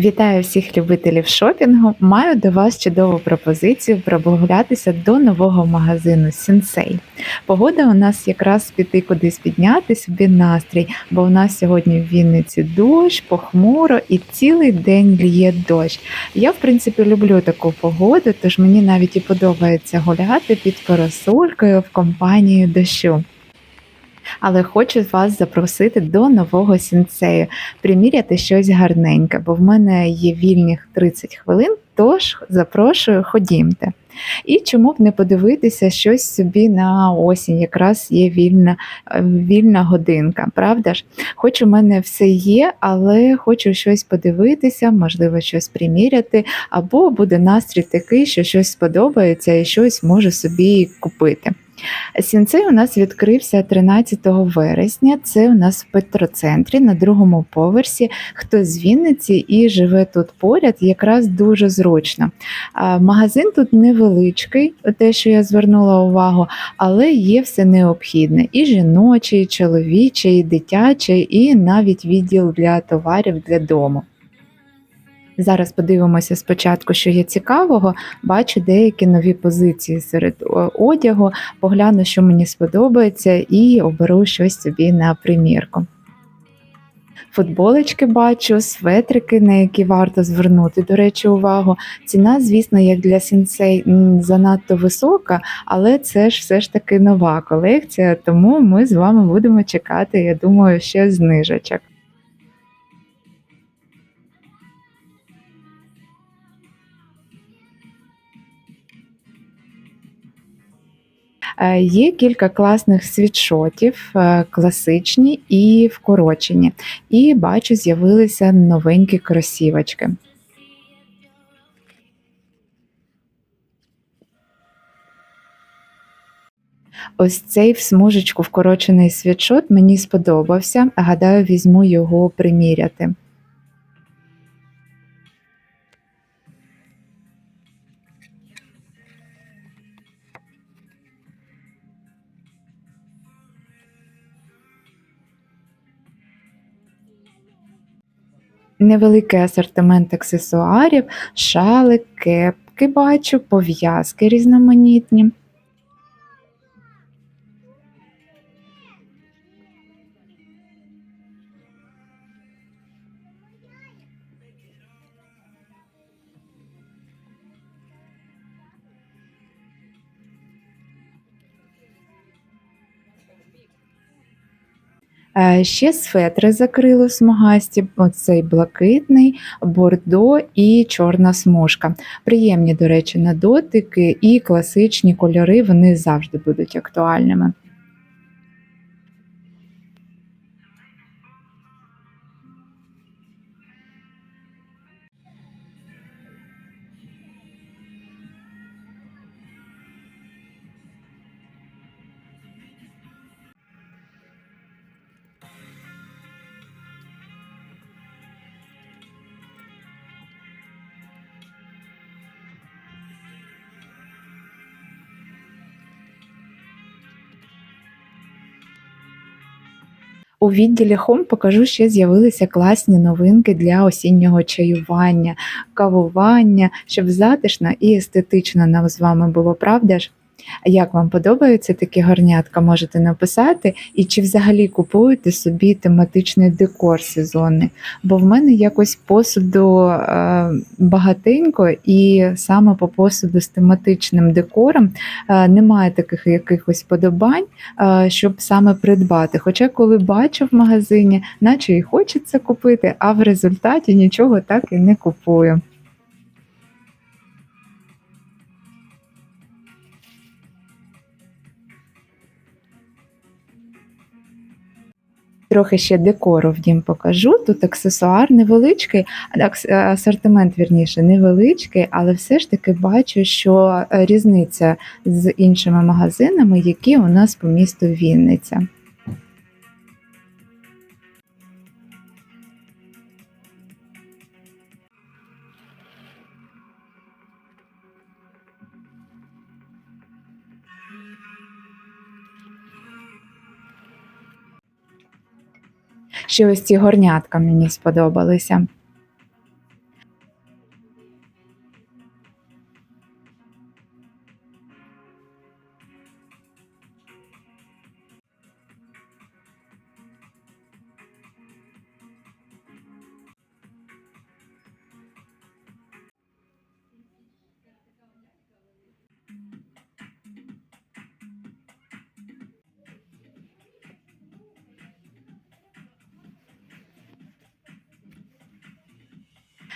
Вітаю всіх любителів шопінгу. Маю до вас чудову пропозицію прогулятися до нового магазину Сінсей. Погода у нас якраз піти кудись підняти собі настрій, бо у нас сьогодні в Вінниці дощ, похмуро і цілий день лє дощ. Я, в принципі, люблю таку погоду, тож мені навіть і подобається гуляти під парасолькою в компанії дощу. Але хочу вас запросити до нового сінцею, приміряти щось гарненьке, бо в мене є вільних 30 хвилин, тож запрошую, ходімте. І чому б не подивитися щось собі на осінь, якраз є вільна, вільна годинка, правда ж? Хоч у мене все є, але хочу щось подивитися, можливо, щось приміряти, або буде настрій такий, що щось сподобається і щось можу собі купити. Сінцей у нас відкрився 13 вересня. Це у нас в Петроцентрі на другому поверсі. Хто з Вінниці і живе тут поряд, якраз дуже зручно. Магазин тут невеличкий, те, що я звернула увагу, але є все необхідне: і жіночий, і чоловічий, і дитячий, і навіть відділ для товарів для дому. Зараз подивимося спочатку, що є цікавого. Бачу деякі нові позиції серед одягу, погляну, що мені сподобається, і оберу щось собі на примірку. Футболочки бачу, светрики, на які варто звернути, до речі, увагу. Ціна, звісно, як для сінсей занадто висока, але це ж все ж таки нова колекція, тому ми з вами будемо чекати, я думаю, ще знижечок. Є кілька класних світшотів, е, класичні і вкорочені. І бачу, з'явилися новенькі кросівочки. Ось цей в смужечку вкорочений світшот мені сподобався. Гадаю, візьму його приміряти. Невеликий асортимент аксесуарів, шали, кепки бачу, пов'язки різноманітні. Ще светри закрили смугасті, оцей блакитний, бордо і чорна смужка. Приємні, до речі, на дотики і класичні кольори вони завжди будуть актуальними. У відділі Home покажу, ще з'явилися класні новинки для осіннього чаювання, кавування, щоб затишно і естетично нам з вами було, правда ж? Як вам подобаються такі горнятка, можете написати, і чи взагалі купуєте собі тематичний декор сезонний? Бо в мене якось посуду е, багатенько, і саме по посуду з тематичним декором е, немає таких якихось подобань, е, щоб саме придбати. Хоча, коли бачу в магазині, наче і хочеться купити, а в результаті нічого так і не купую. Трохи ще декору в дім покажу. Тут аксесуар невеличкий, асортимент вірніше невеличкий, але все ж таки бачу, що е, різниця з іншими магазинами, які у нас по місту Вінниця. Ще ось ці горнятка мені сподобалися.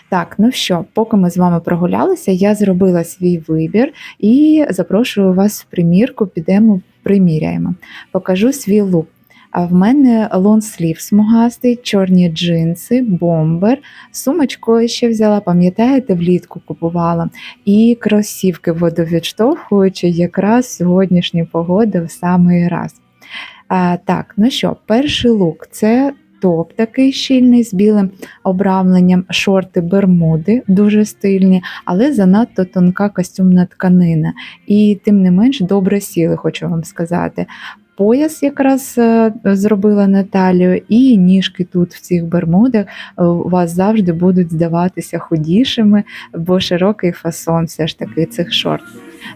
Так, ну що, поки ми з вами прогулялися, я зробила свій вибір і запрошую вас в примірку, підемо приміряємо. Покажу свій лук. А в мене лонслів смугастий, чорні джинси, бомбер, сумочку ще взяла, пам'ятаєте, влітку купувала. І кросівки водовідштовхуючі, якраз сьогоднішня погода в самий раз. А, так, ну що, перший лук це топ такий щільний з білим обрамленням, шорти бермуди, дуже стильні, але занадто тонка костюмна тканина. І тим не менш добре сіли, хочу вам сказати. Пояс якраз е, зробила на талію, і ніжки тут в цих бермудах е, у вас завжди будуть здаватися худішими, бо широкий фасон все ж таки цих шорт.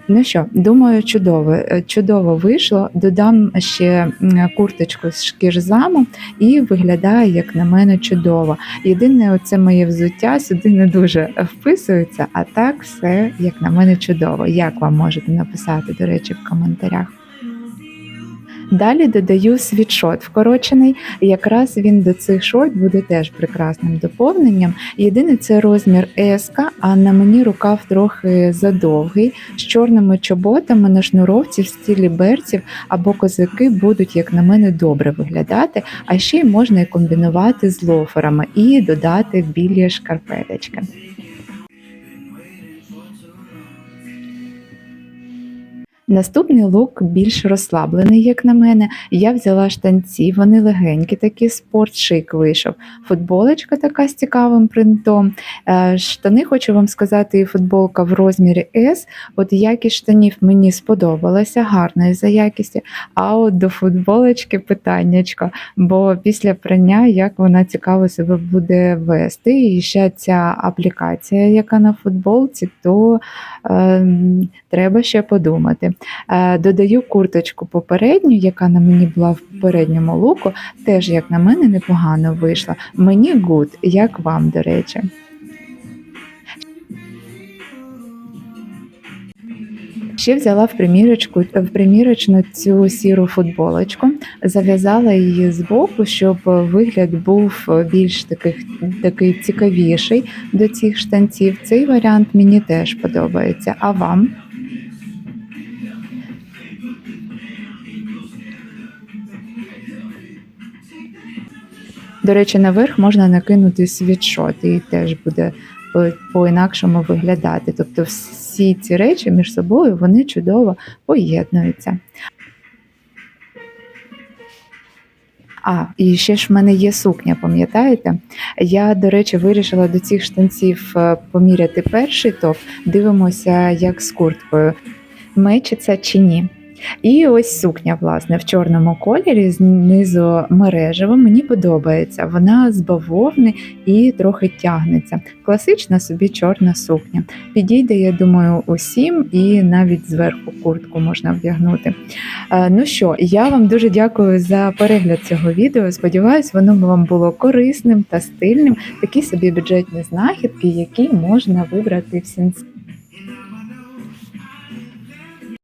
Ну що, думаю, чудово, е, чудово вийшло. Додам ще курточку з шкірзаму і виглядає, як на мене, чудово. Єдине, оце моє взуття сюди не дуже вписується, а так все, як на мене, чудово. Як вам можете написати, до речі, в коментарях. Далі додаю світшот вкорочений. Якраз він до цих шорт буде теж прекрасним доповненням. Єдине це розмір S, а на мені рукав трохи задовгий, з чорними чоботами на шнуровці в стілі берців або козаки будуть, як на мене, добре виглядати. А ще й можна і комбінувати з лоферами і додати білі шкарпеточки. Наступний лук більш розслаблений, як на мене. Я взяла штанці, вони легенькі, такі спортшик вийшов. Футболочка така з цікавим принтом. Е, Штани, хочу вам сказати, і футболка в розмірі S. От якість штанів мені сподобалася, гарна за якістю. А от до футболочки питаннячко, бо після прання як вона цікаво себе буде вести. І ще ця аплікація, яка на футболці, то е, треба ще подумати. Е, Додаю курточку попередню, яка на мені була в передньому луку, теж, як на мене, непогано вийшла. Мені гуд, як вам, до речі. Ще взяла в примірочку в примірочну цю сіру футболочку, зав'язала її збоку, щоб вигляд був більш таких, такий цікавіший до цих штанців. Цей варіант мені теж подобається. А вам? До речі, наверх можна накинути світшот і теж буде по- по-інакшому виглядати. Тобто всі ці речі між собою вони чудово поєднуються. А, і ще ж в мене є сукня, пам'ятаєте? Я, до речі, вирішила до цих штанців е, поміряти перший топ. Дивимося, як з курткою. Мечиться чи ні. І ось сукня, власне, в чорному кольорі, знизу мережево. Мені подобається. Вона з бавовни і трохи тягнеться. Класична собі чорна сукня. Підійде, я думаю, усім, і навіть зверху куртку можна вдягнути. Е, Ну що, я вам дуже дякую за перегляд цього відео. Сподіваюсь, воно вам було корисним та стильним. Такі собі бюджетні знахідки, які можна вибрати в сінці.